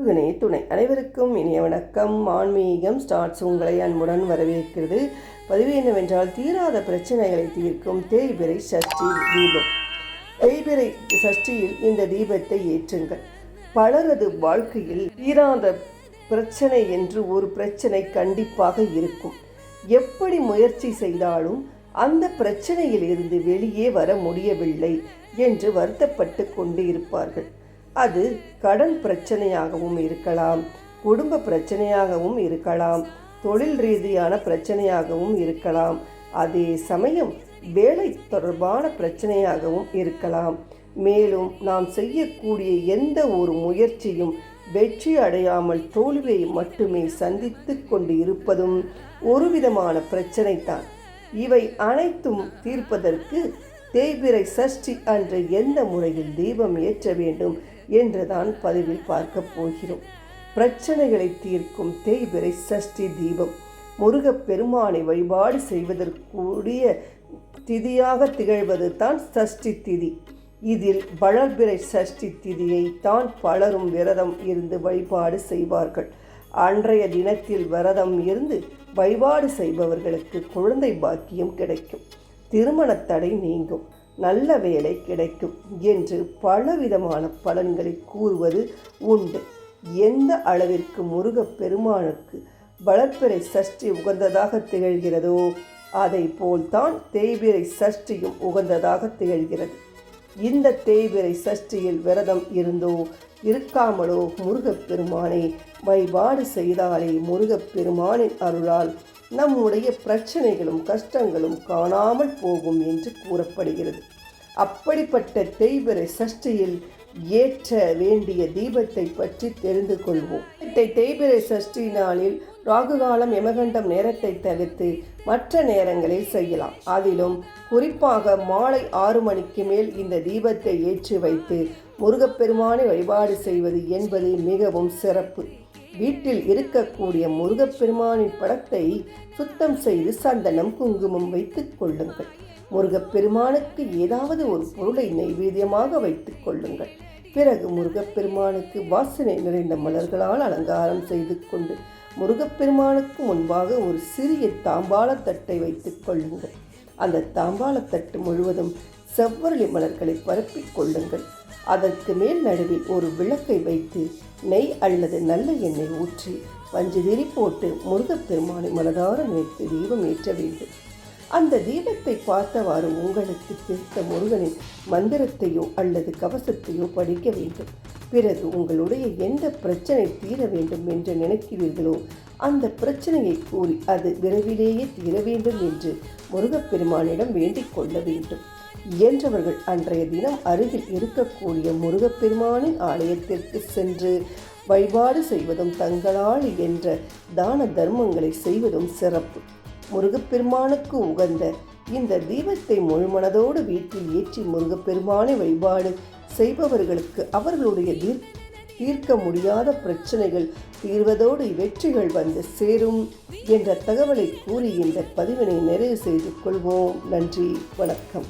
முருகனே துணை. அனைவருக்கும் இனிய வணக்கம். ஆன்மீகம் ஸ்டார்ட்ஸ் உங்களை அன்புடன் வரவேற்கிறது. பதிவு என்னவென்றால் தீராத பிரச்சனைகளை தீர்க்கும் தேய்பிரை சஷ்டி தீபம். தேய்பிரை சஷ்டியில் இந்த தீபத்தை ஏற்றுங்கள். பலரது வாழ்க்கையில் தீராத பிரச்சனை என்று ஒரு பிரச்சனை கண்டிப்பாக இருக்கும். எப்படி முயற்சி செய்தாலும் அந்த பிரச்சனையிலிருந்து வெளியே வர முடியவில்லை என்று வருத்தப்பட்டு கொண்டு இருப்பார்கள் அது கடன் பிரச்சனையாகவும் இருக்கலாம் குடும்ப பிரச்சனையாகவும் இருக்கலாம் தொழில் ரீதியான பிரச்சனையாகவும் இருக்கலாம். அதே சமயம் வேலை தொடர்பான பிரச்சனையாகவும் இருக்கலாம். மேலும் நாம் செய்யக்கூடிய எந்த ஒரு முயற்சியும் வெற்றி அடையாமல் தோல்வியை மட்டுமே சந்தித்து கொண்டு இருப்பதும் ஒரு விதமான பிரச்சனை தான் இவை அனைத்தும் தீர்ப்பதற்கு தேய்பிறை சஷ்டி அன்று எந்த முறையில் தீபம் ஏற்ற வேண்டும் என்றுதான் பதிவில் பார்க்க போகிறோம். பிரச்சனைகளை தீர்க்கும் தேய்பிறை சஷ்டி தீபம் முருகப் பெருமானை வழிபாடு செய்வதற்குரிய திதியாக திகழ்வது தான் சஷ்டி திதி. இதில் வளர்பிறை சஷ்டி திதியை தான் பலரும் விரதம் இருந்து வழிபாடு செய்வார்கள். அன்றைய தினத்தில் விரதம் இருந்து வழிபாடு செய்பவர்களுக்கு குழந்தை பாக்கியம் கிடைக்கும். திருமண தடை நீங்கும். நல்ல வேலை கிடைக்கும் என்று பலவிதமான பலன்களை கூறுவது உண்டு. எந்த அளவிற்கு முருகப் பெருமானுக்கு வளர்ப்பிறை சஷ்டி உகந்ததாக திகழ்கிறதோ அதை போல்தான் தேய்பிறை சஷ்டியும் உகந்ததாக திகழ்கிறது. இந்த தேய்பிறை சஷ்டியில் விரதம் இருந்தோ இருக்காமலோ முருகப்பெருமானை வழிபாடு செய்தாலே முருகப் பெருமானின் அருளால் நம்முடைய பிரச்சனைகளும் கஷ்டங்களும் காணாமல் போகும் என்று கூறப்படுகிறது. அப்படிப்பட்ட தெய்வ சஷ்டியில் ஏற்ற வேண்டிய தீபத்தை பற்றி தெரிந்து கொள்வோம். தேய்பிறை சஷ்டி நாளில் ராகுகாலம் எமகண்டம் நேரத்தை தவிர்த்து மற்ற நேரங்களில் செய்யலாம். அதிலும் குறிப்பாக மாலை ஆறு மணிக்கு மேல் இந்த தீபத்தை ஏற்றி வைத்து முருகப்பெருமானை வழிபாடு செய்வது என்பது மிகவும் சிறப்பு. வீட்டில் இருக்கக்கூடிய முருகப்பெருமானின் படத்தை சுத்தம் செய்து சந்தனம் குங்குமம் வைத்துக் கொள்ளுங்கள். முருகப்பெருமானுக்கு ஏதாவது ஒரு பொருளை நைவேத்தியமாக வைத்துக் கொள்ளுங்கள். பிறகு முருகப்பெருமானுக்கு வாசனை நிறைந்த மலர்களால் அலங்காரம் செய்து கொண்டு முருகப்பெருமானுக்கு முன்பாக ஒரு சிறிய தாம்பாளத்தட்டை வைத்துக் கொள்ளுங்கள். அந்த தாம்பாளத்தட்டு முழுவதும் செவ்வரளி மலர்களை பரப்பிக் கொள்ளுங்கள். அதற்கு மேல் நடுவில் ஒரு விளக்கை வைத்து நெய் அல்லது நல்ல எண்ணெய் ஊற்றி பஞ்சுதிரி போட்டு முருகப்பெருமானை மனதார நினைத்து தீபம் ஏற்ற வேண்டும். அந்த தீபத்தை பார்த்தவாறு உங்களுக்கு பிடித்த முருகனின் மந்திரத்தையோ அல்லது கவசத்தையோ படிக்க வேண்டும். பிறகு உங்களுடைய எந்த பிரச்சனை தீர வேண்டும் என்று நினைக்கிறீர்களோ அந்த பிரச்சனையை கூறி அது விரைவிலேயே தீர வேண்டும் என்று முருகப்பெருமானிடம் வேண்டிக் கொள்ள வேண்டும். இயன்றவர்கள் அன்றைய தினம் அருகில் இருக்கக்கூடிய முருகப்பெருமானின் ஆலயத்திற்கு சென்று வழிபாடு செய்வதும் தங்களால் என்ற தான தர்மங்களை செய்வதும் சிறப்பு. முருகப்பெருமானுக்கு உகந்த இந்த தீபத்தை முழுமனதோடு வீட்டில் ஏற்றி முருகப்பெருமானை வழிபாடு செய்பவர்களுக்கு அவர்களுடைய தீர் தீர்க்க முடியாத பிரச்சனைகள் தீர்வதோடு வெற்றிகள் வந்து சேரும் என்ற தகவலை கூறி இந்த பதிவினை நிறைவு செய்து கொள்வோம். நன்றி வணக்கம்.